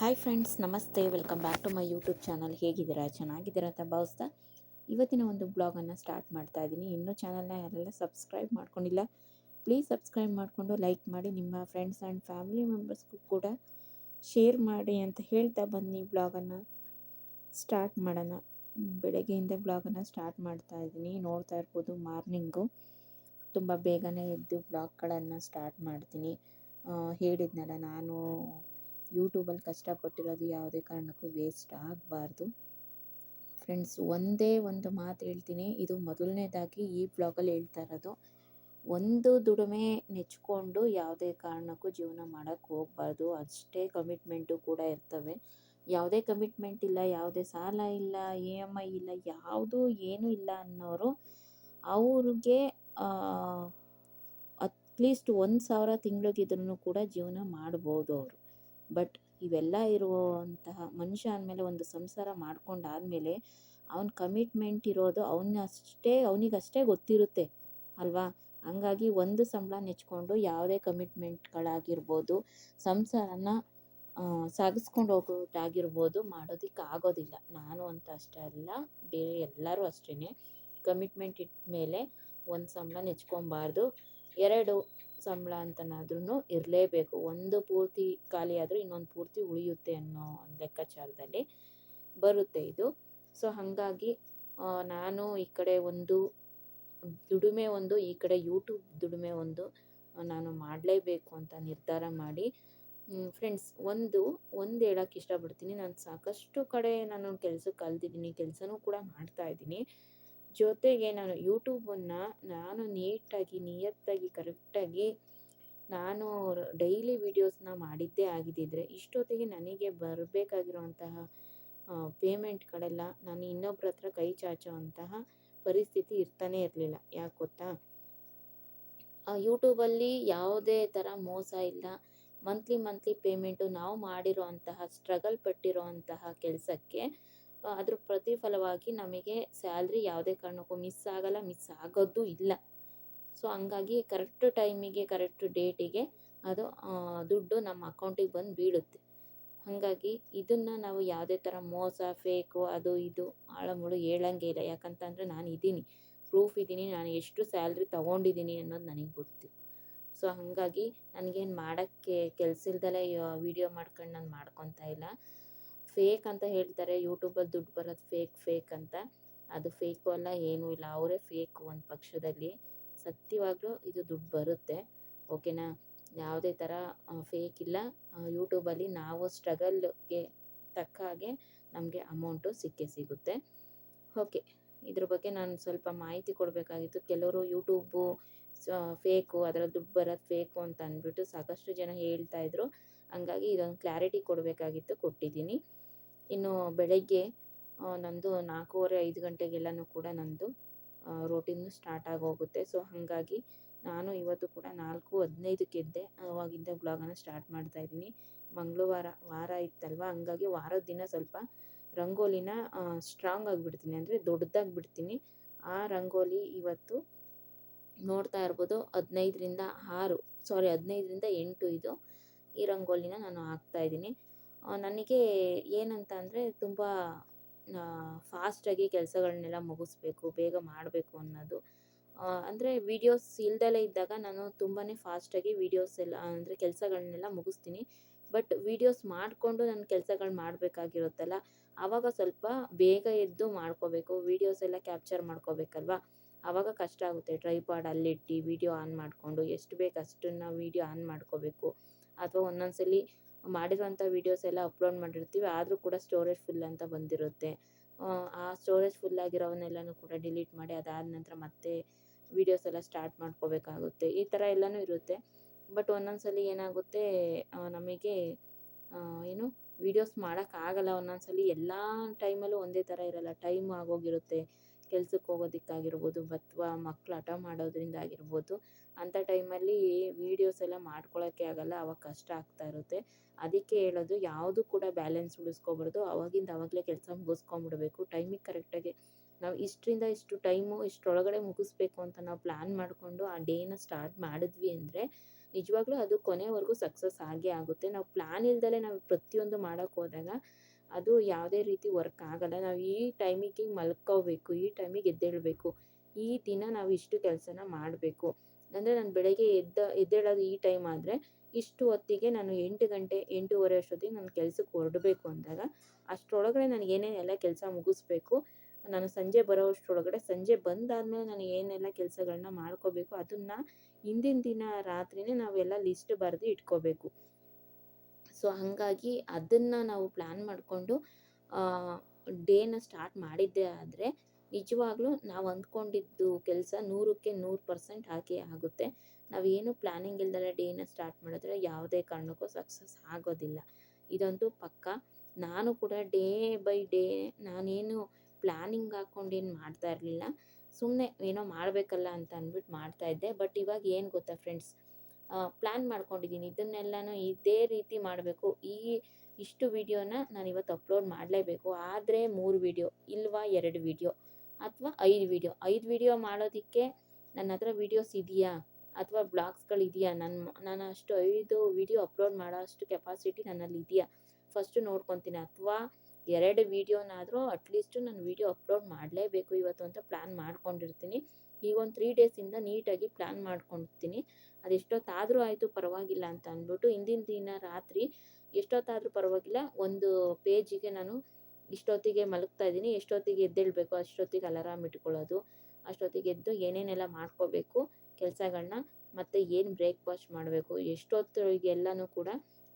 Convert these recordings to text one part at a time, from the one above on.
Hi friends ನಮಸ್ತೆ. Welcome back to my YouTube channel ಹೇಗಿದ್ದೀರಾ? ಚೆನ್ನಾಗಿದ್ದೀರಾ ಅಂತ ಭಾವಿಸ್ತಾ ಇವತ್ತಿನ ಒಂದು ಬ್ಲಾಗನ್ನು ಸ್ಟಾರ್ಟ್ ಮಾಡ್ತಾ ಇದ್ದೀನಿ. ಇನ್ನೂ ಚಾನಲ್ನ ಯಾರೆಲ್ಲ ಸಬ್ಸ್ಕ್ರೈಬ್ ಮಾಡ್ಕೊಂಡಿಲ್ಲ ಪ್ಲೀಸ್ ಸಬ್ಸ್ಕ್ರೈಬ್ ಮಾಡಿಕೊಂಡು ಲೈಕ್ ಮಾಡಿ, ನಿಮ್ಮ ಫ್ರೆಂಡ್ಸ್ ಆ್ಯಂಡ್ ಫ್ಯಾಮಿಲಿ ಮೆಂಬರ್ಸ್ಗೂ ಕೂಡ ಶೇರ್ ಮಾಡಿ ಅಂತ ಹೇಳ್ತಾ ಬನ್ನಿ. ಬ್ಲಾಗನ್ನು ಸ್ಟಾರ್ಟ್ ಮಾಡೋಣ. ಬೆಳಗ್ಗೆಯಿಂದ ಬ್ಲಾಗನ್ನು ಸ್ಟಾರ್ಟ್ ಮಾಡ್ತಾ ಇದ್ದೀನಿ. ನೋಡ್ತಾ ಇರ್ಬೋದು ಮಾರ್ನಿಂಗು ತುಂಬ ಬೇಗನೆ ಎದ್ದು ಬ್ಲಾಗ್ಗಳನ್ನು ಸ್ಟಾರ್ಟ್ ಮಾಡ್ತೀನಿ. ಹೇಳಿದ್ನಲ್ಲ, ನಾನು ಯೂಟ್ಯೂಬಲ್ಲಿ ಕಷ್ಟಪಟ್ಟಿರೋದು ಯಾವುದೇ ಕಾರಣಕ್ಕೂ ವೇಸ್ಟ್ ಆಗಬಾರ್ದು. ಫ್ರೆಂಡ್ಸ್, ಒಂದೇ ಒಂದು ಮಾತು ಹೇಳ್ತೀನಿ. ಇದು ಮೊದಲನೇದಾಗಿ ಈ ಬ್ಲಾಗಲ್ಲಿ ಹೇಳ್ತಾ ಇರೋದು, ಒಂದು ದುಡಿಮೆ ನೆಚ್ಕೊಂಡು ಯಾವುದೇ ಕಾರಣಕ್ಕೂ ಜೀವನ ಮಾಡೋಕ್ಕೆ ಹೋಗ್ಬಾರ್ದು. ಅಷ್ಟೇ ಕಮಿಟ್ಮೆಂಟು ಕೂಡ ಇರ್ತವೆ. ಯಾವುದೇ ಕಮಿಟ್ಮೆಂಟ್ ಇಲ್ಲ, ಯಾವುದೇ ಸಾಲ ಇಲ್ಲ ಇ ಎಂ ಐ ಇಲ್ಲ, ಯಾವುದೂ ಏನೂ ಇಲ್ಲ ಅನ್ನೋರು ಅವ್ರಿಗೆ ಅಟ್ಲೀಸ್ಟ್ ಒಂದು ಸಾವಿರ ತಿಂಗಳಿಗಿದ್ರೂ ಕೂಡ ಜೀವನ ಮಾಡ್ಬೋದು ಅವರು. ಬಟ್ ಇವೆಲ್ಲ ಇರುವಂತಹ ಮನುಷ್ಯ ಅಂದಮೇಲೆ ಒಂದು ಸಂಸಾರ ಮಾಡ್ಕೊಂಡಾದ್ಮೇಲೆ ಅವನ ಕಮಿಟ್ಮೆಂಟ್ ಇರೋದು ಅವನಷ್ಟೇ, ಅವನಿಗಷ್ಟೇ ಗೊತ್ತಿರುತ್ತೆ ಅಲ್ವಾ? ಹಂಗಾಗಿ ಒಂದು ಸಂಬಳ ನೆಚ್ಕೊಂಡು ಯಾವುದೇ ಕಮಿಟ್ಮೆಂಟ್ಗಳಾಗಿರ್ಬೋದು ಸಂಸಾರನ ಸಾಗಿಸ್ಕೊಂಡು ಹೋಗೋದಾಗಿರ್ಬೋದು ಮಾಡೋದಕ್ಕೆ ಆಗೋದಿಲ್ಲ ನಾನು ಅಂತ ಅಷ್ಟೇ ಅಲ್ಲ, ಬೇರೆ ಎಲ್ಲರೂ ಅಷ್ಟೇ ಕಮಿಟ್ಮೆಂಟ್ ಇಟ್ಟ ಮೇಲೆ ಒಂದು ಸಂಬಳ ನೆಚ್ಕೊಬಾರ್ದು. ಎರಡು ಸಂಬಳ ಅಂತನಾದ್ರೂ ಇರಲೇಬೇಕು. ಒಂದು ಪೂರ್ತಿ ಖಾಲಿ ಆದರೂ ಇನ್ನೊಂದು ಪೂರ್ತಿ ಉಳಿಯುತ್ತೆ ಅನ್ನೋ ಲೆಕ್ಕಾಚಾರದಲ್ಲಿ ಬರುತ್ತೆ ಇದು. ಸೊ ಹಾಗಾಗಿ ನಾನು ಈ ಕಡೆ ಒಂದು ದುಡಿಮೆ ಒಂದು, ಈ ಕಡೆ ಯೂಟ್ಯೂಬ್ ದುಡಿಮೆ ಒಂದು ನಾನು ಮಾಡಲೇಬೇಕು ಅಂತ ನಿರ್ಧಾರ ಮಾಡಿ. ಫ್ರೆಂಡ್ಸ್ ಒಂದು ಒಂದು ಹೇಳೋಕ್ಕೆ ಇಷ್ಟಪಡ್ತೀನಿ. ನಾನು ಸಾಕಷ್ಟು ಕಡೆ ನಾನು ಕೆಲಸ ಕಲ್ತಿದ್ದೀನಿ ಕೆಲಸನೂ ಕೂಡ ಮಾಡ್ತಾ ಇದ್ದೀನಿ. ಜೊತೆಗೆ ನಾನು ಯೂಟ್ಯೂಬನ್ನು ನಾನು ನೀಟಾಗಿ, ನಿಯತ್ತಾಗಿ, ಕರೆಕ್ಟಾಗಿ ನಾನು ಡೈಲಿ ವೀಡಿಯೋಸ್ನ ಮಾಡಿದ್ದೇ ಆಗಿದ್ದಿದ್ರೆ ಇಷ್ಟೊತ್ತಿಗೆ ನನಗೆ ಬರಬೇಕಾಗಿರುವಂತಹ ಪೇಮೆಂಟ್ಗಳೆಲ್ಲ ನಾನು ಇನ್ನೊಬ್ರ ಹತ್ರ ಕೈ ಚಾಚುವಂತಹ ಪರಿಸ್ಥಿತಿ ಇರ್ತಾನೆ ಇರಲಿಲ್ಲ. ಯಾಕೆ ಗೊತ್ತಾ? ಯೂಟ್ಯೂಬಲ್ಲಿ ಯಾವುದೇ ಥರ ಮೋಸ ಇಲ್ಲ. ಮಂತ್ಲಿ ಮಂತ್ಲಿ ಪೇಮೆಂಟು ನಾವು ಮಾಡಿರೋ ಅಂತಹ ಸ್ಟ್ರಗಲ್ ಪಟ್ಟಿರೋ ಅಂತಹ ಕೆಲಸಕ್ಕೆ ಅದ್ರ ಪ್ರತಿಫಲವಾಗಿ ನಮಗೆ ಸ್ಯಾಲ್ರಿ ಯಾವುದೇ ಕಾರಣಕ್ಕೂ ಮಿಸ್ ಆಗಲ್ಲ ಮಿಸ್ ಆಗೋದು ಇಲ್ಲ. ಸೊ ಹಂಗಾಗಿ ಕರೆಕ್ಟ್ ಟೈಮಿಗೆ ಕರೆಕ್ಟ್ ಡೇಟಿಗೆ ಅದು ದುಡ್ಡು ನಮ್ಮ ಅಕೌಂಟಿಗೆ ಬಂದು ಬೀಳುತ್ತೆ. ಹಾಗಾಗಿ ಇದನ್ನು ನಾವು ಯಾವುದೇ ಥರ ಮೋಸ ಫೇಕು ಅದು ಇದು ಆಳಮುಳು ಹೇಳಂಗೆ ಇಲ್ಲ. ಯಾಕಂತಂದರೆ ನಾನು ಇದ್ದೀನಿ ಪ್ರೂಫ್ ಇದ್ದೀನಿ ನಾನು ಎಷ್ಟು ಸ್ಯಾಲ್ರಿ ತೊಗೊಂಡಿದ್ದೀನಿ ಅನ್ನೋದು ನನಗೆ ಗೊತ್ತು. ಸೊ ಹಾಗಾಗಿ ನನಗೇನು ಮಾಡೋಕ್ಕೆ ಕೆಲಸ ಇಲ್ದಲೇ ವಿಡಿಯೋ ಮಾಡ್ಕೊಂಡು ನಾನು ಮಾಡ್ಕೊತಾ ಇಲ್ಲ. ಫೇಕ್ ಅಂತ ಹೇಳ್ತಾರೆ. ಯೂಟ್ಯೂಬಲ್ಲಿ ದುಡ್ಡು ಬರೋದು ಫೇಕ್ ಫೇಕ್ ಅಂತ. ಅದು ಫೇಕು ಅಲ್ಲ, ಏನೂ ಇಲ್ಲ. ಅವರೇ ಫೇಕು ಒಂದು ಪಕ್ಷದಲ್ಲಿ. ಸತ್ಯವಾಗ್ಲೂ ಇದು ದುಡ್ಡು ಬರುತ್ತೆ. ಓಕೆನಾ ಯಾವುದೇ ಥರ ಫೇಕ್ ಇಲ್ಲ. ಯೂಟ್ಯೂಬಲ್ಲಿ ನಾವು ಸ್ಟ್ರಗಲ್ಗೆ ತಕ್ಕ ಹಾಗೆ ನಮಗೆ ಅಮೌಂಟು ಸಿಕ್ಕೇ ಸಿಗುತ್ತೆ. ಓಕೆ ಇದ್ರ ಬಗ್ಗೆ ನಾನು ಸ್ವಲ್ಪ ಮಾಹಿತಿ ಕೊಡಬೇಕಾಗಿತ್ತು. ಕೆಲವರು ಯೂಟ್ಯೂಬು ಫೇಕು ಅದರಲ್ಲಿ ದುಡ್ಡು ಬರೋದು ಫೇಕು ಅಂತ ಅಂದ್ಬಿಟ್ಟು ಸಾಕಷ್ಟು ಜನ ಹೇಳ್ತಾ ಇದ್ರು. ಹಂಗಾಗಿ ಇದೊಂದು ಕ್ಲಾರಿಟಿ ಕೊಡಬೇಕಾಗಿತ್ತು, ಕೊಟ್ಟಿದ್ದೀನಿ. ಇನ್ನು ಬೆಳಗ್ಗೆ ನನ್ನದು ನಂದು ನಾಲ್ಕೂವರೆ, ಐದು ಗಂಟೆಗೆಲ್ಲನೂ ಕೂಡ ನಂದು ರೂಟೀನ್ ಸ್ಟಾರ್ಟ್ ಆಗೋಗುತ್ತೆ. ಸೊ ಹಾಗಾಗಿ ನಾನು ಇವತ್ತು ಕೂಡ ನಾಲ್ಕು ಹದಿನೈದಕ್ಕೆ ಎದ್ದೆ ಅವಾಗಿಂದ ಬ್ಲಾಗನ್ನು ಸ್ಟಾರ್ಟ್ ಮಾಡ್ತಾ ಇದ್ದೀನಿ. ಮಂಗಳವಾರ, ವಾರ ಇತ್ತಲ್ವ? ಹಂಗಾಗಿ ವಾರದ ದಿನ ಸ್ವಲ್ಪ ರಂಗೋಲಿನ ಸ್ಟ್ರಾಂಗ್ ಆಗಿಬಿಡ್ತೀನಿ. ಅಂದರೆ ದೊಡ್ಡದಾಗಿ ಬಿಡ್ತೀನಿ ಆ ರಂಗೋಲಿ ಇವತ್ತು ನೋಡ್ತಾ ಇರ್ಬೋದು ಹದಿನೈದರಿಂದ ಆರು ಸಾರಿ ಹದಿನೈದರಿಂದ ಎಂಟು ಇದು ಈ ರಂಗೋಲಿನ ನಾನು ಹಾಕ್ತಾ ಇದ್ದೀನಿ. ನನಗೆ ಏನಂತ ಅಂದರೆ ತುಂಬ ಫಾಸ್ಟಾಗಿ ಕೆಲಸಗಳನ್ನೆಲ್ಲ ಮುಗಿಸ್ಬೇಕು, ಬೇಗ ಮಾಡಬೇಕು ಅನ್ನೋದು. ಅಂದರೆ ವೀಡಿಯೋಸ್ ಇಲ್ದಲೇ ಇದ್ದಾಗ ನಾನು ತುಂಬಾ ಫಾಸ್ಟಾಗಿ ವೀಡಿಯೋಸ್ ಎಲ್ಲ, ಅಂದರೆ ಕೆಲಸಗಳನ್ನೆಲ್ಲ ಮುಗಿಸ್ತೀನಿ. ಬಟ್ ವೀಡಿಯೋಸ್ ಮಾಡಿಕೊಂಡು ನಾನು ಕೆಲಸಗಳು ಮಾಡಬೇಕಾಗಿರುತ್ತಲ್ಲ ಆವಾಗ ಸ್ವಲ್ಪ ಬೇಗ ಎದ್ದು ಮಾಡ್ಕೋಬೇಕು ವೀಡಿಯೋಸ್ ಎಲ್ಲ ಕ್ಯಾಪ್ಚರ್ ಮಾಡ್ಕೋಬೇಕಲ್ವ? ಆವಾಗ ಕಷ್ಟ ಆಗುತ್ತೆ. ಟ್ರೈಪಾಡ್ ಅಲ್ಲಿಟ್ಟು ವೀಡಿಯೋ ಆನ್ ಮಾಡಿಕೊಂಡು, ಎಷ್ಟು ಬೇಕು ಅಷ್ಟನ್ನು ವೀಡಿಯೋ ಆನ್ ಮಾಡ್ಕೋಬೇಕು. ಅಥವಾ ಒಂದೊಂದ್ಸಲಿ ಮಾಡಿರೋಂಥ ವೀಡಿಯೋಸ್ ಎಲ್ಲ ಅಪ್ಲೋಡ್ ಮಾಡಿರ್ತೀವಿ ಆದರೂ ಕೂಡ ಸ್ಟೋರೇಜ್ ಫುಲ್ ಅಂತ ಬಂದಿರುತ್ತೆ. ಆ, ಸ್ಟೋರೇಜ್ ಫುಲ್ ಆಗಿರೋವನ್ನೆಲ್ಲನೂ ಕೂಡ ಡಿಲೀಟ್ ಮಾಡಿ ಅದಾದ ನಂತರ ಮತ್ತೆ ವೀಡಿಯೋಸ್ ಎಲ್ಲ ಸ್ಟಾರ್ಟ್ ಮಾಡ್ಕೋಬೇಕಾಗುತ್ತೆ. ಈ ಥರ ಎಲ್ಲನೂ ಇರುತ್ತೆ. ಬಟ್ ಒಂದೊಂದ್ಸಲಿ ಏನಾಗುತ್ತೆ ಆ, ನಮಗೆ ಏನು ವೀಡಿಯೋಸ್ ಮಾಡೋಕ್ಕಾಗಲ್ಲ ಒಂದೊಂದ್ಸಲಿ ಎಲ್ಲ ಟೈಮಲ್ಲೂ ಒಂದೇ ಥರ ಇರಲ್ಲ. ಟೈಮ್ ಆಗೋಗಿರುತ್ತೆ. ಕೆಲ್ಸಕ್ಕೆ ಹೋಗೋದಕ್ಕಾಗಿರ್ಬೋದು ಅಥವಾ ಮಕ್ಕಳು ಹಠ ಮಾಡೋದ್ರಿಂದ ಆಗಿರ್ಬೋದು ಅಂಥ ಟೈಮಲ್ಲಿ ವೀಡಿಯೋಸ್ ಎಲ್ಲ ಮಾಡ್ಕೊಳ್ಳೋಕ್ಕೆ ಆಗಲ್ಲ, ಅವಾಗ ಕಷ್ಟ ಆಗ್ತಾ ಇರುತ್ತೆ. ಅದಕ್ಕೆ ಹೇಳೋದು ಯಾವುದು ಕೂಡ ಬ್ಯಾಲೆನ್ಸ್ ಉಳಿಸ್ಕೊಬಾರ್ದು. ಅವಾಗಿಂದ ಅವಾಗಲೇ ಕೆಲಸ ಮುಗಿಸ್ಕೊಂಬಿಡ್ಬೇಕು. ಟೈಮಿಗೆ ಕರೆಕ್ಟಾಗಿ ನಾವು ಇಷ್ಟರಿಂದ ಇಷ್ಟು ಟೈಮು ಇಷ್ಟರೊಳಗಡೆ ಮುಗಿಸ್ಬೇಕು ಅಂತ ನಾವು ಪ್ಲ್ಯಾನ್ ಮಾಡಿಕೊಂಡು ಆ ಡೇನ ಸ್ಟಾರ್ಟ್ ಮಾಡಿದ್ವಿ ಅಂದರೆ ನಿಜವಾಗ್ಲೂ ಅದು ಕೊನೆವರೆಗೂ ಸಕ್ಸಸ್ ಆಗೇ ಆಗುತ್ತೆ. ನಾವು ಪ್ಲ್ಯಾನ್ ಇಲ್ದಲೇ ನಾವು ಪ್ರತಿಯೊಂದು ಮಾಡೋಕ್ಕೆ ಹೋದಾಗ ಅದು ಯಾವುದೇ ರೀತಿ ವರ್ಕ್ ಆಗಲ್ಲ. ನಾವು ಈ ಟೈಮಿಗೆ ಮಲ್ಕೋಬೇಕು, ಈ ಟೈಮಿಗೆ ಎದ್ದೇಳಬೇಕು. ಈ ದಿನ ನಾವು ಇಷ್ಟು ಕೆಲಸನ ಮಾಡಬೇಕು. ಅಂದರೆ ನಾನು ಬೆಳಗ್ಗೆ ಎದ್ದ, ಎದ್ದೇಳೋದು ಈ ಟೈಮ್ ಆದರೆ ಇಷ್ಟು ಹೊತ್ತಿಗೆ ನಾನು ಎಂಟು ಗಂಟೆ, ಎಂಟೂವರೆ ಅಷ್ಟೊತ್ತಿಗೆ ನಾನು ಕೆಲಸಕ್ಕೆ ಹೊರಡಬೇಕು ಅಂದಾಗ ಅಷ್ಟರೊಳಗಡೆ ನನಗೆ ಏನೇನೆಲ್ಲ ಕೆಲಸ ಮುಗಿಸ್ಬೇಕು, ನಾನು ಸಂಜೆ ಬರೋಷ್ಟರೊಳಗಡೆ ಸಂಜೆ ಬಂದಾದಮೇಲೆ ನಾನು ಏನೆಲ್ಲ ಕೆಲಸಗಳನ್ನ ಮಾಡ್ಕೋಬೇಕು ಅದನ್ನು ಹಿಂದಿನ ದಿನ ರಾತ್ರಿನೇ ನಾವೆಲ್ಲ ಲಿಸ್ಟ್ ಬರೆದು ಇಟ್ಕೋಬೇಕು. ಸೊ ಹಾಗಾಗಿ ಅದನ್ನು ನಾವು ಪ್ಲ್ಯಾನ್ ಮಾಡಿಕೊಂಡು ಡೇನ ಸ್ಟಾರ್ಟ್ ಮಾಡಿದ್ದೇ ಆದರೆ ನಿಜವಾಗ್ಲೂ ನಾವು ಅಂದ್ಕೊಂಡಿದ್ದು ಕೆಲಸ ನೂರಕ್ಕೆ ನೂರು ಪರ್ಸೆಂಟ್ ಹಾಕೇ ಆಗುತ್ತೆ. ನಾವೇನು ಪ್ಲ್ಯಾನಿಂಗ್ ಇಲ್ದಲೆ ಡೇನ ಸ್ಟಾರ್ಟ್ ಮಾಡಿದ್ರೆ ಯಾವುದೇ ಕಾರಣಕ್ಕೂ ಸಕ್ಸಸ್ ಆಗೋದಿಲ್ಲ. ಇದಂತೂ ಪಕ್ಕ. ನಾನು ಕೂಡ ಡೇ ಬೈ ಡೇ ನಾನೇನು ಪ್ಲ್ಯಾನಿಂಗ್ ಹಾಕ್ಕೊಂಡೇನು ಮಾಡ್ತಾ ಇರಲಿಲ್ಲ. ಸುಮ್ಮನೆ ಏನೋ ಮಾಡಬೇಕಲ್ಲ ಅಂತ ಅಂದ್ಬಿಟ್ಟು ಮಾಡ್ತಾಯಿದ್ದೆ ಬಟ್ ಇವಾಗ ಏನು ಗೊತ್ತಾ ಫ್ರೆಂಡ್ಸ್ ಪ್ಲ್ಯಾನ್ ಮಾಡ್ಕೊಂಡಿದ್ದೀನಿ. ಇದನ್ನೆಲ್ಲನೂ ಇದೇ ರೀತಿ ಮಾಡಬೇಕು. ಈ ಇಷ್ಟು ವಿಡಿಯೋನ ನಾನು ಇವತ್ತು ಅಪ್ಲೋಡ್ ಮಾಡಲೇಬೇಕು. ಆದರೆ ಮೂರು ವಿಡಿಯೋ ಇಲ್ವಾ ಎರಡು ವೀಡಿಯೋ ಅಥವಾ ಐದು ವಿಡಿಯೋ ಐದು ವಿಡಿಯೋ ಮಾಡೋದಕ್ಕೆ ನನ್ನ ಹತ್ರ ವೀಡಿಯೋಸ್ ಇದೆಯಾ? ಅಥವಾ ಬ್ಲಾಗ್ಸ್ಗಳಿದೆಯಾ? ನನ್ನ ನಾನು ಅಷ್ಟು ಐದು ವಿಡಿಯೋ ಅಪ್ಲೋಡ್ ಮಾಡೋ ಅಷ್ಟು ಕೆಪಾಸಿಟಿ ನನ್ನಲ್ಲಿ ಇದೆಯಾ? ಫಸ್ಟು ನೋಡ್ಕೊತೀನಿ. ಅಥವಾ ಎರಡು ವೀಡಿಯೋನಾದರೂ ಅಟ್ಲೀಸ್ಟು ನಾನು ವೀಡಿಯೋ ಅಪ್ಲೋಡ್ ಮಾಡಲೇಬೇಕು ಇವತ್ತು ಅಂತ ಪ್ಲ್ಯಾನ್ ಮಾಡ್ಕೊಂಡಿರ್ತೀನಿ. ಈಗ ಒಂದು ತ್ರೀ ಡೇಸಿಂದ ನೀಟಾಗಿ ಪ್ಲ್ಯಾನ್ ಮಾಡ್ಕೊಂಡಿರ್ತೀನಿ. ಅದು ಎಷ್ಟೊತ್ತಾದರೂ ಆಯಿತು ಪರವಾಗಿಲ್ಲ ಅಂತ ಅಂದ್ಬಿಟ್ಟು, ಹಿಂದಿನ ದಿನ ರಾತ್ರಿ ಎಷ್ಟೊತ್ತಾದರೂ ಪರವಾಗಿಲ್ಲ, ಒಂದು ಪೇಜಿಗೆ ನಾನು ಇಷ್ಟೊತ್ತಿಗೆ ಮಲಗ್ತಾ ಇದ್ದೀನಿ. ಎಷ್ಟೊತ್ತಿಗೆ ಎದ್ದೇಳಬೇಕು, ಅಷ್ಟೊತ್ತಿಗೆ ಅಲಾರಾಮ್ ಇಟ್ಕೊಳ್ಳೋದು, ಅಷ್ಟೊತ್ತಿಗೆ ಎದ್ದು ಏನೇನೆಲ್ಲ ಮಾಡ್ಕೋಬೇಕು ಕೆಲಸಗಳನ್ನ ಮತ್ತು ಏನು ಬ್ರೇಕ್ಫಾಸ್ಟ್ ಮಾಡಬೇಕು, ಎಷ್ಟೊತ್ತಿಗೆಲ್ಲನೂ ಕೂಡ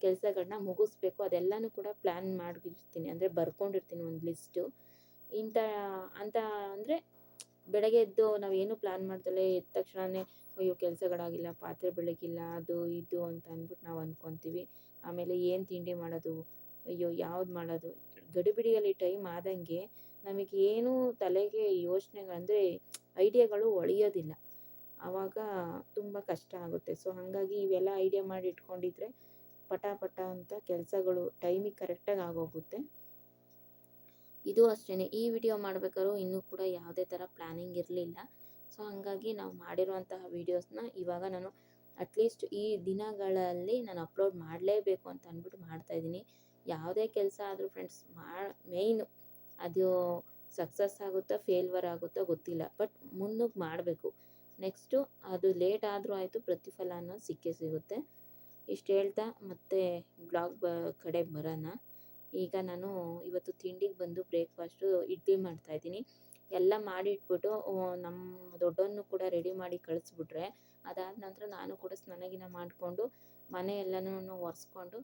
ಕೆಲಸಗಳನ್ನ ಮುಗಿಸ್ಬೇಕು, ಅದೆಲ್ಲನೂ ಕೂಡ ಪ್ಲ್ಯಾನ್ ಮಾಡಿರ್ತೀನಿ ಅಂದರೆ ಬರ್ಕೊಂಡಿರ್ತೀನಿ ಒಂದು ಲಿಸ್ಟು. ಇಂಥ, ಅಂತ ಅಂದರೆ ಬೆಳಗ್ಗೆ ಎದ್ದು ನಾವು ಏನು ಪ್ಲ್ಯಾನ್ ಮಾಡ್ದಲೇ ಎದ್ದ ತಕ್ಷಣವೇ ಅಯ್ಯೋ ಕೆಲಸಗಳಾಗಿಲ್ಲ, ಪಾತ್ರೆ ಬೆಳಗಿಲ್ಲ, ಅದು ಇದು ಅಂತ ಅಂದ್ಬಿಟ್ಟು ನಾವು ಅಂದ್ಕೊತೀವಿ ಆಮೇಲೆ ಏನು ತಿಂಡಿ ಮಾಡೋದು, ಅಯ್ಯೋ ಯಾವ್ದು ಮಾಡೋದು ಗಡಿಬಿಡಿಯಲ್ಲಿ ಟೈಮ್ ಆದಂಗೆ ನಮಗೆ ಏನೂ ತಲೆಗೆ ಯೋಚನೆಗಳಂದರೆ ಐಡಿಯಾಗಳು ಒಳಿಯೋದಿಲ್ಲ. ಆವಾಗ ತುಂಬ ಕಷ್ಟ ಆಗುತ್ತೆ. ಸೊ ಹಾಗಾಗಿ ಇವೆಲ್ಲ ಐಡಿಯಾ ಮಾಡಿ ಇಟ್ಕೊಂಡಿದ್ರೆ ಪಟ ಪಟ ಅಂತ ಕೆಲಸಗಳು ಟೈಮಿಗೆ ಕರೆಕ್ಟಾಗಿ ಆಗೋಗುತ್ತೆ. ಇದು ಅಷ್ಟೇ ಈ ವಿಡಿಯೋ ಮಾಡಬೇಕಾದ್ರೂ ಇನ್ನೂ ಕೂಡ ಯಾವುದೇ ಥರ ಪ್ಲ್ಯಾನಿಂಗ್ ಇರಲಿಲ್ಲ. ಸೊ ಹಾಗಾಗಿ ನಾವು ಮಾಡಿರುವಂತಹ ವೀಡಿಯೋಸ್ನ ಇವಾಗ ನಾನು ಅಟ್ಲೀಸ್ಟ್ ಈ ದಿನಗಳಲ್ಲಿ ನಾನು ಅಪ್ಲೋಡ್ ಮಾಡಲೇಬೇಕು ಅಂತ ಅಂದ್ಬಿಟ್ಟು ಮಾಡ್ತಾಯಿದ್ದೀನಿ ಯಾವುದೇ ಕೆಲಸ ಆದರೂ ಫ್ರೆಂಡ್ಸ್ ಮಾ ಮೇಯ್ನು ಅದು ಸಕ್ಸಸ್ ಆಗುತ್ತಾ ಫೇಲ್ವರ್ ಆಗುತ್ತಾ ಗೊತ್ತಿಲ್ಲ. ಬಟ್ ಮುನ್ನುಗ್ಗಿ ಮಾಡಬೇಕು. ನೆಕ್ಸ್ಟು ಅದು ಲೇಟ್ ಆದರೂ ಆಯಿತು ಪ್ರತಿಫಲ ಅನ್ನೋದು ಸಿಕ್ಕೇ ಸಿಗುತ್ತೆ. ಇಷ್ಟು ಹೇಳ್ತಾ ಮತ್ತೆ ಬ್ಲಾಗ್ ಬ, ಕಡೆ ಬರೋಣ. ಈಗ ನಾನು ಇವತ್ತು ತಿಂಡಿಗೆ ಬಂದು ಬ್ರೇಕ್ಫಾಸ್ಟು ಇಡ್ಲಿ ಮಾಡ್ತಾಯಿದ್ದೀನಿ ಎಲ್ಲ ಮಾಡಿ ಇಟ್ಬಿಟ್ಟು ನಮ್ಮ ದೊಡ್ಡವನ್ನು ಕೂಡ ರೆಡಿ ಮಾಡಿ ಕಳಿಸ್ಬಿಟ್ರೆ, ಅದಾದ ನಂತರ ನಾನು ಕೂಡ ಸ್ನಾನಗಿನ ಮಾಡಿಕೊಂಡು ಮನೆ ಎಲ್ಲನೂ ಒರೆಸ್ಕೊಂಡು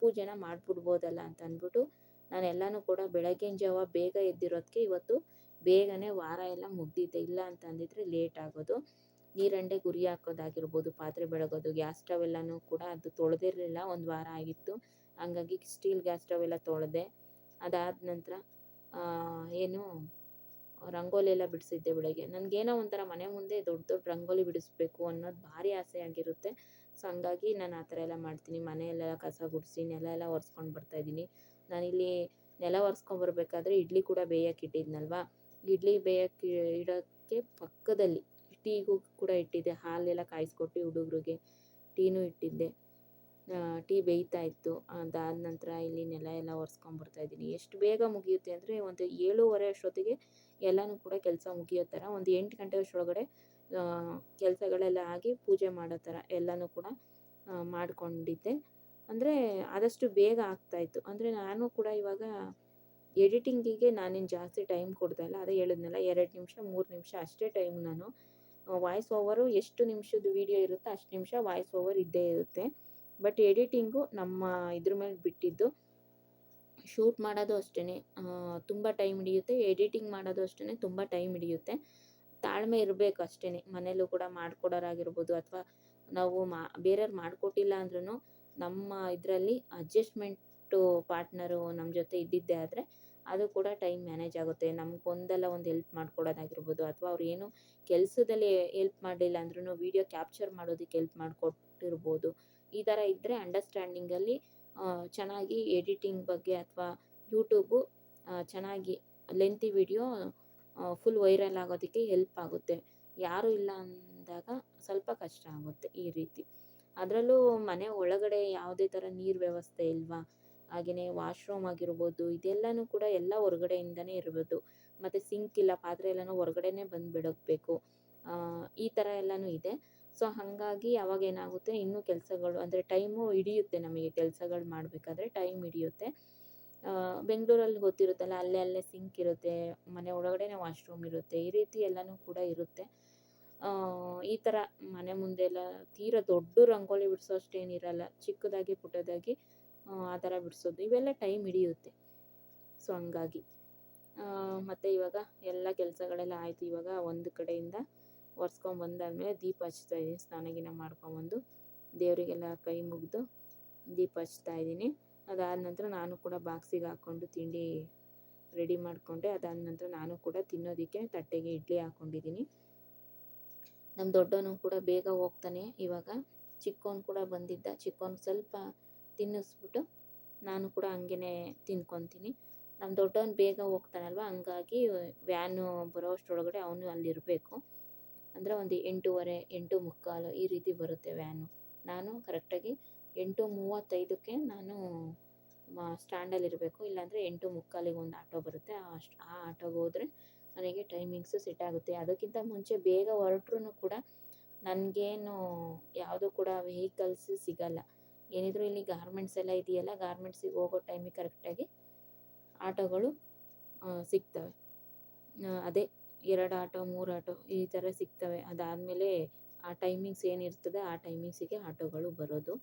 ಪೂಜೆನ ಮಾಡ್ಬಿಡ್ಬೋದಲ್ಲ ಅಂತ ಅಂದ್ಬಿಟ್ಟು ನಾನು ಎಲ್ಲನೂ ಕೂಡ ಬೆಳಗಿನ ಜಾವ ಬೇಗ ಎದ್ದಿರೋದಕ್ಕೆ ಇವತ್ತು ಬೇಗನೆ ವಾರ ಎಲ್ಲ ಮುಗ್ದಿದ್ದೆ ಇಲ್ಲ ಅಂತ ಅಂದಿದ್ರೆ ಲೇಟ್ ಆಗೋದು. ನೀರಂಡೆ ಗುರಿ ಹಾಕೋದಾಗಿರ್ಬೋದು, ಪಾತ್ರೆ ಬೆಳಗೋದು ಗ್ಯಾಸ್ ಸ್ಟವ್ ಎಲ್ಲನೂ ಕೂಡ ಅದು ತೊಳೆದಿರಲಿಲ್ಲ. ಒಂದು ವಾರ ಆಗಿತ್ತು. ಹಂಗಾಗಿ ಸ್ಟೀಲ್ ಗ್ಯಾಸ್ ಸ್ಟವ್ ಎಲ್ಲ ತೊಳೆದೆ. ಅದಾದ ನಂತರ ಏನು ರಂಗೋಲಿ ಎಲ್ಲ ಬಿಡಿಸಿದ್ದೆ ಬೆಳಗ್ಗೆ. ನನಗೇನೋ ಒಂಥರ ಮನೆ ಮುಂದೆ ದೊಡ್ಡ ದೊಡ್ಡ ರಂಗೋಲಿ ಬಿಡಿಸ್ಬೇಕು ಅನ್ನೋದು ಭಾರಿ ಆಸೆ ಆಗಿರುತ್ತೆ. ಸೊ ಹಂಗಾಗಿ ನಾನು ಆ ಥರ ಎಲ್ಲ ಮಾಡ್ತೀನಿ. ಮನೆಯಲ್ಲೆಲ್ಲ ಕಸ ಗುಡಿಸಿ, ನೆಲ ಎಲ್ಲ ಒರೆಸ್ಕೊಂಡು ಬರ್ತಾಯಿದ್ದೀನಿ ನಾನಿಲ್ಲಿ ನೆಲ ಒರೆಸ್ಕೊಂಬರ್ಬೇಕಾದ್ರೆ ಇಡ್ಲಿ ಕೂಡ ಬೇಯಕ್ಕೆ ಇಟ್ಟಿದ್ನಲ್ವಾ? ಇಡ್ಲಿ ಬೇಯಕ್ಕೆ ಇಡೋಕ್ಕೆ ಪಕ್ಕದಲ್ಲಿ ಟೀಗೂ ಕೂಡ ಇಟ್ಟಿದ್ದೆ. ಹಾಲೆಲ್ಲ ಕಾಯಿಸ್ಕೊಟ್ಟು ಹುಡುಗರಿಗೆ ಟೀನೂ ಇಟ್ಟಿದ್ದೆ. ಟೀ ಬೇಯ್ತಾ ಇತ್ತು. ಅದಾದ ನಂತರ ಇಲ್ಲಿ ನೆಲ ಎಲ್ಲ ಒರೆಸ್ಕೊಂಬರ್ತಾಯಿದ್ದೀನಿ ಎಷ್ಟು ಬೇಗ ಮುಗಿಯುತ್ತೆ ಅಂದರೆ ಒಂದು ಏಳುವರೆ ಅಷ್ಟೊತ್ತಿಗೆ ಎಲ್ಲನೂ ಕೂಡ ಕೆಲಸ ಮುಗಿಯೋ ಥರ ಒಂದು ಎಂಟು ಗಂಟೆ ಅಷ್ಟರೊಳಗಡೆ ಕೆಲಸಗಳೆಲ್ಲ ಆಗಿ ಪೂಜೆ ಮಾಡೋ ಥರ ಎಲ್ಲನೂ ಕೂಡ ಮಾಡಿಕೊಂಡಿದ್ದೆ. ಅಂದರೆ ಆದಷ್ಟು ಬೇಗ ಆಗ್ತಾಯಿತ್ತು ಅಂದರೆ ನಾನು ಕೂಡ ಇವಾಗ ಎಡಿಟಿಂಗಿಗೆ ನಾನೇನು ಜಾಸ್ತಿ ಟೈಮ್ ಕೊಡ್ತಾಯಿಲ್ಲ ಅದೇ ಹೇಳಿದ್ನಲ್ಲ, ಎರಡು ನಿಮಿಷ, ಮೂರು ನಿಮಿಷ ಅಷ್ಟೇ ಟೈಮ್ ನಾನು. ವಾಯ್ಸ್ ಓವರು ಎಷ್ಟು ನಿಮಿಷದ ವೀಡಿಯೋ ಇರುತ್ತೋ ಅಷ್ಟು ನಿಮಿಷ ವಾಯ್ಸ್ ಓವರ್ ಇದ್ದೇ ಇರುತ್ತೆ. ಬಟ್ ಎಡಿಟಿಂಗು ನಮ್ಮ ಇದ್ರ ಮೇಲೆ ಬಿಟ್ಟಿದ್ದು. ಶೂಟ್ ಮಾಡೋದು ಅಷ್ಟೇ ತುಂಬ ಟೈಮ್ ಹಿಡಿಯುತ್ತೆ. ಎಡಿಟಿಂಗ್ ಮಾಡೋದು ಅಷ್ಟೇ ತುಂಬ ಟೈಮ್ ಹಿಡಿಯುತ್ತೆ. ತಾಳ್ಮೆ ಇರಬೇಕು ಅಷ್ಟೇ ಮನೇಲೂ ಕೂಡ ಮಾಡಿಕೊಡೋರಾಗಿರ್ಬೋದು ಅಥವಾ ನಾವು ಮಾ, ಬೇರೆಯವ್ರು ಮಾಡಿಕೊಟ್ಟಿಲ್ಲ ಅಂದ್ರೂ ನಮ್ಮ ಇದರಲ್ಲಿ ಅಡ್ಜಸ್ಟ್ಮೆಂಟು ಪಾರ್ಟ್ನರು ನಮ್ಮ ಜೊತೆ ಇದ್ದಿದ್ದೇ ಆದರೆ ಅದು ಕೂಡ ಟೈಮ್ ಮ್ಯಾನೇಜ್ ಆಗುತ್ತೆ. ನಮ್ಗೊಂದಲ್ಲ ಒಂದು ಹೆಲ್ಪ್ ಮಾಡ್ಕೊಡೋದಾಗಿರ್ಬೋದು ಅಥವಾ ಅವ್ರು ಏನು ಕೆಲಸದಲ್ಲಿ ಹೆಲ್ಪ್ ಮಾಡಲಿಲ್ಲ ಅಂದ್ರೂ ವೀಡಿಯೋ ಕ್ಯಾಪ್ಚರ್ ಮಾಡೋದಕ್ಕೆ ಹೆಲ್ಪ್ ಮಾಡಿಕೊಟ್ಟಿರ್ಬೋದು. ಈ ಥರ ಇದ್ದರೆ ಅಂಡರ್ಸ್ಟ್ಯಾಂಡಿಂಗಲ್ಲಿ ಚೆನ್ನಾಗಿ ಎಡಿಟಿಂಗ್ ಬಗ್ಗೆ ಅಥವಾ ಯೂಟ್ಯೂಬು ಚೆನ್ನಾಗಿ ಲೆಂತಿ ವಿಡಿಯೋ ಫುಲ್ ವೈರಲ್ ಆಗೋದಕ್ಕೆ ಹೆಲ್ಪ್ ಆಗುತ್ತೆ. ಯಾರೂ ಇಲ್ಲ ಅಂದಾಗ ಸ್ವಲ್ಪ ಕಷ್ಟ ಆಗುತ್ತೆ ಈ ರೀತಿ. ಅದರಲ್ಲೂ ಮನೆ ಒಳಗಡೆ ಯಾವುದೇ ಥರ ನೀರು ವ್ಯವಸ್ಥೆ ಇಲ್ವಾ? ಹಾಗೆಯೇ ವಾಶ್ರೂಮ್ ಆಗಿರ್ಬೋದು, ಇದೆಲ್ಲನೂ ಕೂಡ ಎಲ್ಲ ಹೊರಗಡೆಯಿಂದನೇ ಇರ್ಬೋದು. ಮತ್ತು ಸಿಂಕ್ ಇಲ್ಲ, ಪಾತ್ರೆ ಎಲ್ಲನೂ ಹೊರಗಡೆನೇ ಬಂದು ಬಿಡಬೇಕು ಈ ಥರ ಎಲ್ಲನೂ ಇದೆ. ಸೊ ಹಾಗಾಗಿ ಅವಾಗ ಏನಾಗುತ್ತೆ, ಇನ್ನೂ ಕೆಲಸಗಳು, ಅಂದರೆ ಟೈಮು ಹಿಡಿಯುತ್ತೆ ನಮಗೆ ಕೆಲಸಗಳು ಮಾಡಬೇಕಾದ್ರೆ ಟೈಮ್ ಹಿಡಿಯುತ್ತೆ. ಬೆಂಗಳೂರಲ್ಲಿ ಗೊತ್ತಿರುತ್ತಲ್ಲ, ಅಲ್ಲೇ ಅಲ್ಲೇ ಸಿಂಕ್ ಇರುತ್ತೆ, ಮನೆ ಒಳಗಡೆನೇ ವಾಶ್ರೂಮ್ ಇರುತ್ತೆ, ಈ ರೀತಿ ಎಲ್ಲನೂ ಕೂಡ ಇರುತ್ತೆ. ಈ ಥರ ಮನೆ ಮುಂದೆ ಎಲ್ಲ ತೀರ ದೊಡ್ಡ ರಂಗೋಲಿ ಬಿಡಿಸೋ ಅಷ್ಟೇನಿರಲ್ಲ, ಚಿಕ್ಕದಾಗಿ ಪುಟ್ಟದಾಗಿ, ಆ ಥರ ಬಿಡಿಸೋದು. ಇವೆಲ್ಲ ಟೈಮ್ ಹಿಡಿಯುತ್ತೆ. ಸೊ ಹಂಗಾಗಿ. ಮತ್ತು ಇವಾಗ ಎಲ್ಲ ಕೆಲಸಗಳೆಲ್ಲ ಆಯಿತು. ಇವಾಗ ಒಂದು ಕಡೆಯಿಂದ ಒರೆಸ್ಕೊಂಬಂದಾದ್ಮೇಲೆ ದೀಪ ಹಚ್ತಾ ಇದ್ದೀನಿ, ಸ್ನಾನಗಿನ ಮಾಡ್ಕೊಂಬಂದು. ದೇವರಿಗೆಲ್ಲ ಕೈ ಮುಗಿದು ದೀಪ ಹಚ್ತಾ ಇದ್ದೀನಿ. ಅದಾದ ನಂತರ ನಾನು ಕೂಡ ಬಾಕ್ಸಿಗೆ ಹಾಕ್ಕೊಂಡು ತಿಂಡಿ ರೆಡಿ ಮಾಡಿಕೊಂಡೆ. ಅದಾದ ನಂತರ ನಾನು ಕೂಡ ತಿನ್ನೋದಕ್ಕೆ ತಟ್ಟೆಗೆ ಇಡ್ಲಿ ಹಾಕ್ಕೊಂಡಿದ್ದೀನಿ ನಮ್ಮ ದೊಡ್ಡವನು ಕೂಡ ಬೇಗ ಹೋಗ್ತಾನೆ. ಇವಾಗ ಚಿಕ್ಕವನು ಕೂಡ ಬಂದಿದ್ದ. ಚಿಕ್ಕವನು ಸ್ವಲ್ಪ ತಿನ್ನಿಸ್ಬಿಟ್ಟು ನಾನು ಕೂಡ ಹಂಗೇ ತಿನ್ಕೊತೀನಿ. ನಮ್ಮ ದೊಡ್ಡವನು ಬೇಗ ಹೋಗ್ತಾನಲ್ವ? ಹಂಗಾಗಿ ವ್ಯಾನು ಬರೋ ಅಷ್ಟರೊಳಗಡೆ ಅವನು ಅಲ್ಲಿರಬೇಕು. ಅಂದರೆ ಒಂದು ಎಂಟೂವರೆ, ಎಂಟು ಮುಕ್ಕಾಲು ಈ ರೀತಿ ಬರುತ್ತೆ ವ್ಯಾನು ನಾನು ಕರೆಕ್ಟಾಗಿ ಎಂಟು ಮೂವತ್ತೈದಕ್ಕೆ ನಾನು ಸ್ಟ್ಯಾಂಡಲ್ಲಿರಬೇಕು ಇಲ್ಲಾಂದರೆ ಎಂಟು ಮುಕ್ಕಾಲಿಗೆ ಒಂದು ಆಟೋ ಬರುತ್ತೆ. ಆ ಆ ಆಟೋಗೆ ಹೋದರೆ ನನಗೆ ಟೈಮಿಂಗ್ಸು ಸೆಟ್ ಆಗುತ್ತೆ. ಅದಕ್ಕಿಂತ ಮುಂಚೆ ಬೇಗ ಹೊರಟ್ರೂ ಕೂಡ ನನಗೇನು ಯಾವುದೂ ಕೂಡ ವೆಹಿಕಲ್ಸ್ ಸಿಗಲ್ಲ. ಏನಿದ್ರು ಇಲ್ಲಿ ಗಾರ್ಮೆಂಟ್ಸ್ ಎಲ್ಲ ಇದೆಯಲ್ಲ, ಗಾರ್ಮೆಂಟ್ಸಿಗೆ ಹೋಗೋ ಟೈಮಿಗೆ ಕರೆಕ್ಟಾಗಿ ಆಟೋಗಳು ಸಿಗ್ತವೆ. ಅದೇ ಎರಡು ಆಟೋ, ಮೂರು ಆಟೋ ಈ ಥರ ಸಿಗ್ತವೆ. ಅದಾದಮೇಲೆ ಆ ಟೈಮಿಂಗ್ಸ್ ಏನಿರ್ತದೆ, ಆ ಟೈಮಿಂಗ್ಸಿಗೆ ಆಟೋಗಳು ಬರೋದು.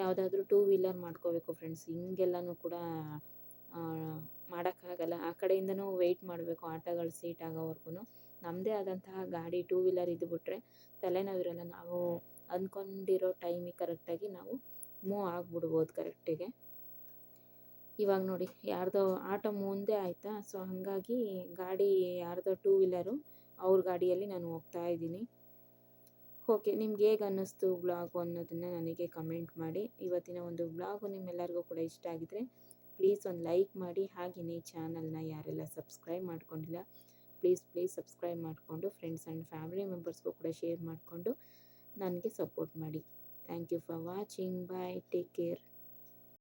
ಯಾವುದಾದ್ರೂ ಟೂ ವೀಲರ್ ಮಾಡ್ಕೋಬೇಕು ಫ್ರೆಂಡ್ಸ್ ಹಿಂಗೆಲ್ಲನೂ ಕೂಡ ಮಾಡೋಕ್ಕಾಗಲ್ಲ. ಆ ಕಡೆಯಿಂದನೂ ವೆಯ್ಟ್ ಮಾಡಬೇಕು ಆಟೋಗಳು ಸೀಟ್ ಆಗೋವರೆಗೂ ನಮ್ಮದೇ ಆದಂತಹ ಗಾಡಿ ಟೂ ವೀಲರ್ ಇದ್ದುಬಿಟ್ರೆ ತಲೆನೋವಿರಲ್ಲ. ನಾವು ಅಂದ್ಕೊಂಡಿರೋ ಟೈಮಿಗೆ ಕರೆಕ್ಟಾಗಿ ನಾವು ಮೂವ್ ಆಗಿಬಿಡ್ಬೋದು ಕರೆಕ್ಟಿಗೆ ಇವಾಗ ನೋಡಿ, ಯಾರ್ದೋ ಆಟೋ ಮುಂದೆ ಆಯಿತಾ? ಸೊ ಹಾಗಾಗಿ ಗಾಡಿ ಯಾರ್ದೋ ಟೂ ವೀಲರು ಅವ್ರ ಗಾಡಿಯಲ್ಲಿ ನಾನು ಹೋಗ್ತಾ ಇದ್ದೀನಿ. ಓಕೆ, ನಿಮ್ಗೆ ಹೇಗೆ ಅನ್ನಿಸ್ತು ಬ್ಲಾಗು ಅನ್ನೋದನ್ನು ನನಗೆ ಕಮೆಂಟ್ ಮಾಡಿ. ಇವತ್ತಿನ ಒಂದು ಬ್ಲಾಗು ನಿಮ್ಮೆಲ್ಲರಿಗೂ ಕೂಡ ಇಷ್ಟ ಆಗಿದ್ರೆ ಪ್ಲೀಸ್ ಒಂದು ಲೈಕ್ ಮಾಡಿ. ಹಾಗೆಯೇ ಚಾನಲ್ನ ಯಾರೆಲ್ಲ ಸಬ್ಸ್ಕ್ರೈಬ್ ಮಾಡ್ಕೊಂಡಿಲ್ಲ, ಪ್ಲೀಸ್ ಪ್ಲೀಸ್ ಸಬ್ಸ್ಕ್ರೈಬ್ ಮಾಡಿಕೊಂಡು, ಫ್ರೆಂಡ್ಸ್ ಆ್ಯಂಡ್ ಫ್ಯಾಮಿಲಿ ಮೆಂಬರ್ಸ್ಗೂ ಕೂಡ ಶೇರ್ ಮಾಡಿಕೊಂಡು ನನಗೆ ಸಪೋರ್ಟ್ ಮಾಡಿ. Thank you for watching. Bye, take care.